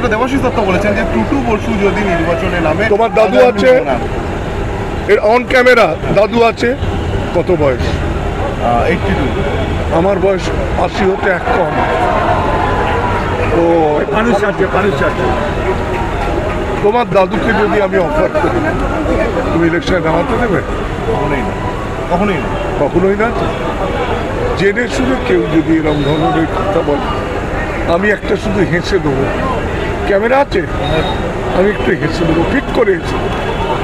যেটা দেবাশিস দত্ত বলেছেন যে টুটু বসু যদি নির্বাচনে নামে তোমার দাদু আছে? এর অন ক্যামেরা দাদু আছে? কত বয়স? 82 আমার বয়স আশি হতে এক কম। তো মানুষ আছে মানুষ আছে তোমার দাদুকে যদি আমি অফার করি তুমি ইলেকশনে দাঁড়াতে দেবে? কখনোই না। কখনোই না। কখনোই না? জেনে শুনে কেউ যদি এরকম ধরনের কথা বলে আমি একটা শুধু হেসে দেবো। ক্যামেরা আছে? আমি একটু হেসে দেবো ঠিক করে হেসে দেবো।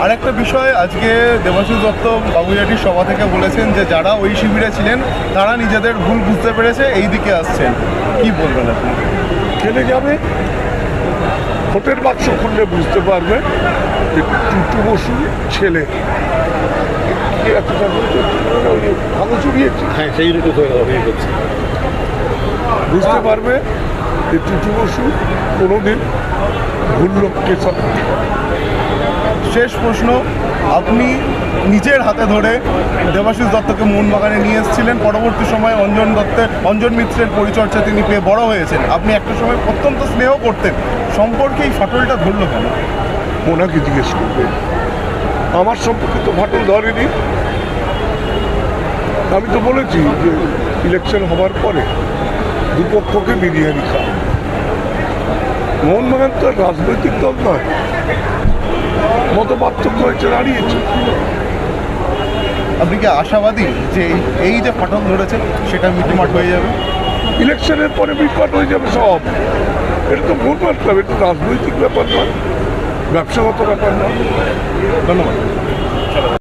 আর একটা বিষয় আজকে দেবাশিস দত্ত বাবুজাটির সভা থেকে বলেছেন যে যারা ওই শিবিরে ছিলেন তারা নিজেদের ভুল বুঝতে পেরেছে এই দিকে আসছেন। কি বলবেন আপনি? চলে যাবে? ভোটের বাক্স খুললে বুঝতে পারবে যে টুটু বসু ছেলে। কি ভালো চুরিয়েছে হ্যাঁ সেই রকম বুঝতে পারবে যে বসু কোনোদিন ভুল লোককে শেষ প্রশ্ন, আপনি নিজের হাতে ধরে দেবাশিস দত্তকে মোহনবাগানে নিয়ে এসেছিলেন। পরবর্তী সময়ে অঞ্জন দত্তের, অঞ্জন মিত্রের পরিচর্যা তিনি পেয়ে বড় হয়েছেন। আপনি একটা সময় অত্যন্ত স্নেহ করতেন। সম্পর্কে এই ফাটলটা ধরলো কেন? ওনাকে জিজ্ঞেস করবে। আমার সম্পর্কে তো ফাটল ধরেনি। আমি তো বলেছি যে ইলেকশন হবার পরে দুপক্ষকে বিরিয়ানি খাও মোহনবাগান তো রাজনৈতিক দল নয়। মত পার্থক্য হয়েছে দাঁড়িয়েছে। আপনি কি আশাবাদী যে এই- যে ফাটল ধরেছেন সেটা মিটমাট হয়ে যাবে? ইলেকশনের পরে বিপাট হয়ে যাবে সব। এটা তো ভুল হবে এটা রাজনৈতিক ব্যাপার নয়। ব্যবসাগত ব্যাপার নয়। ধন্যবাদ।